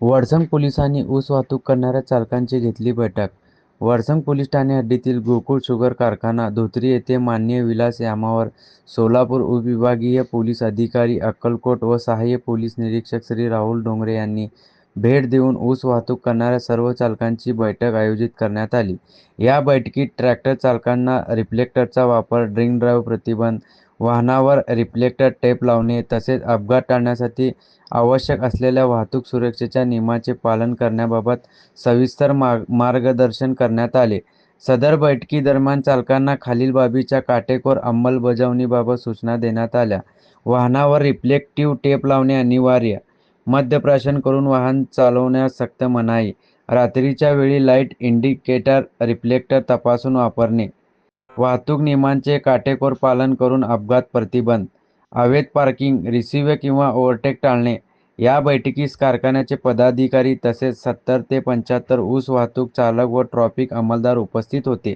वडसंग पोलिसांनी ऊस वाहतूक करणाऱ्या चालकांची घेतली बैठक वडसंग पोलीस ठाणे हद्दीतील गोकुळ शुगर कारखाना धोत्री येथे मान्य विलास यामावर सोलापूर उपविभागीय पोलीस अधिकारी अक्कलकोट व सहाय्य पोलीस निरीक्षक श्री राहुल डोंगरे यांनी भेट देऊन ऊस वाहतूक करणाऱ्या सर्व चालकांची बैठक आयोजित करण्यात आली. या बैठकीत ट्रॅक्टर चालकांना रिफ्लेक्टरचा वापर, ड्रिंक ड्राईव्ह प्रतिबंध, वाहनावर रिफ्लेक्टर टेप लावणे तसेच अपघात टाळण्यासाठी आवश्यक असलेल्या वाहतूक सुरक्षेच्या नियमाचे पालन करण्याबाबत सविस्तर मार्गदर्शन करण्यात आले. सदर बैठकीदरम्यान चालकांना खालील बाबीच्या काटेकोर अंमलबजावणीबाबत सूचना देण्यात आल्या. वाहनावर रिफ्लेक्टिव्ह टेप लावणे अनिवार्य. मद्यप्राशन करून वाहन चालवण्यास सक्त मनाई. रात्रीच्या वेळी लाइट इंडिकेटर रिफ्लेक्टर तपासून वापरणे. वाहतूक नियमांचे काटेकोर पालन करून अपघात प्रतिबंध. अवैध पार्किंग, रिसिव्ह किंवा ओव्हरटेक टाळणे. या बैठकीस कारखान्याचे पदाधिकारी तसेच सत्तर ते पंच्याहत्तर ऊस वाहतूक चालक व ट्रॉफिक अंमलदार उपस्थित होते.